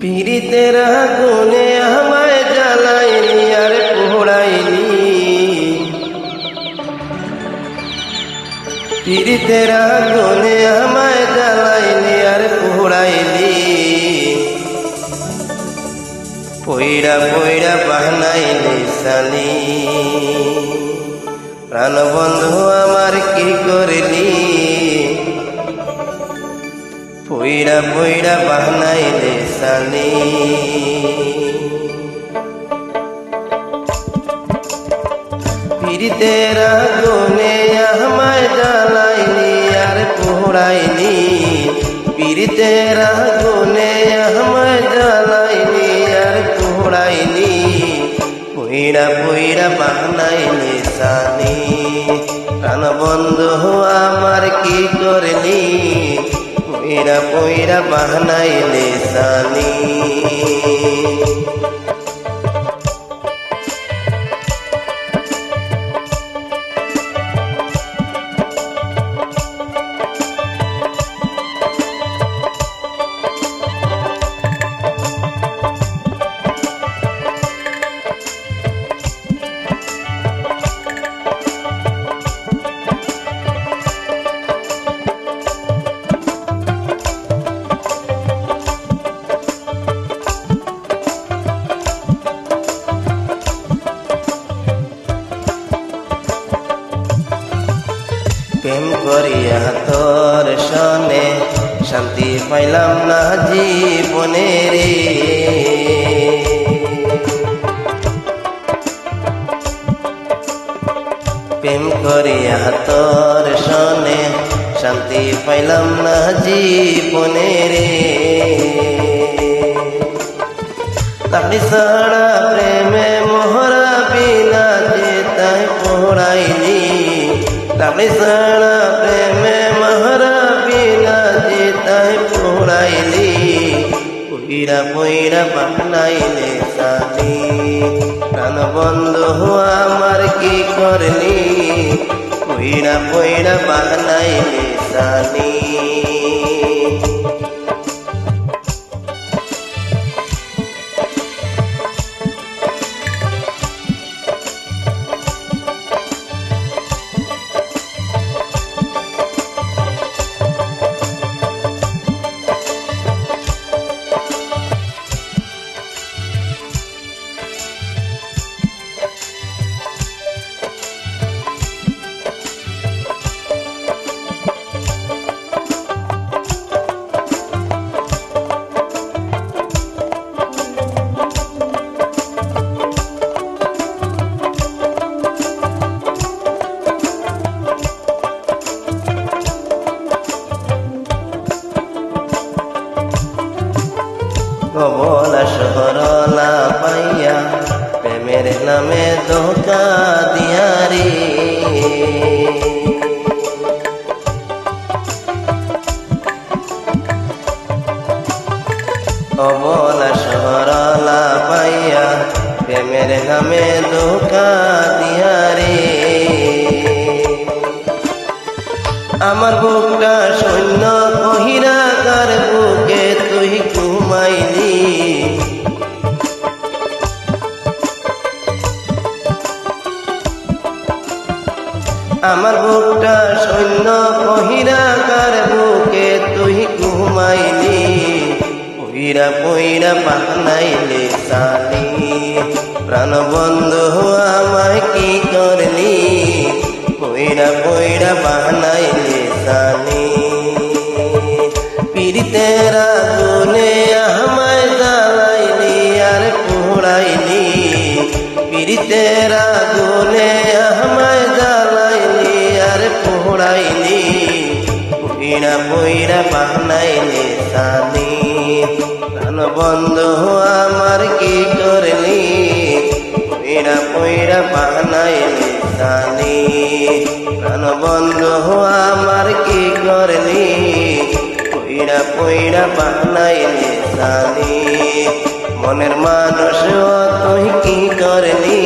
পীড়িতের আগুনে আমায় জ্বালাইনি আর পোড়াইনি পীড়িতের আগুনে আমায় জ্বালাইনি আর পোড়াইনি পইড়া পইড়া বাহনাইনি সালি প্রাণ বন্ধু আমার কি করলি? পইড়া পইড়া বাহনাইলে সালি পীড়িতের আগুনে আমায় জ্বালাইনি আর পোড়াইনি পীড়িতের আগুনে আমায় জ্বালাইনি আর পোড়াইনি পইড়া পইড়া বাহনাইলে সালি প্রাণ বন্ধু আমার কি করলি পইরা পয়রা বাহনাইলে সানি। করিয়া তোর সনে শান্তি পাইলাম না জীবনে রে প্রেম করিয়া তোর সনে শান্তি পাইলাম না জীবনে রে তাহলে সারা প্রেমে তাহলে সারা প্রেমে মোহরা বিনা যে তাই পোড়াইলি পইরা পইরা বানাইলে সালি প্রাণ বন্ধু আমার কি করলি পইরা পইরা বানাইলে সালি কবলা সহরলা পাইয়া প্রেমের নামে ধোকা দিয়ারি কবলা সহরলা পাইয়া প্রেমের নামে ধোকা দিয়ারি আমার বুকটা সৈন্য কহিরা তার বুকে আমার বুকটা সৈন্য কহিরা তার বুকে তুই ঘুমাইলি। পইরা পইরা বানাইলে সালি। প্রাণ বন্ধু আমায় কি করলি? পইরা পইরা বানাইলে সালি। পীড়িতের পইরা বানাইলে সালি প্রাণ বন্ধু আমার কি করলি? পইরা পইরা বানাইলে সালি প্রাণ বন্ধু আমার কি করলি? পইরা পইরা বানাইলে সালি মনের মানুষ তুই কি করলি?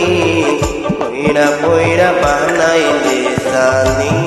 পইরা পইরা বানাইলে সালি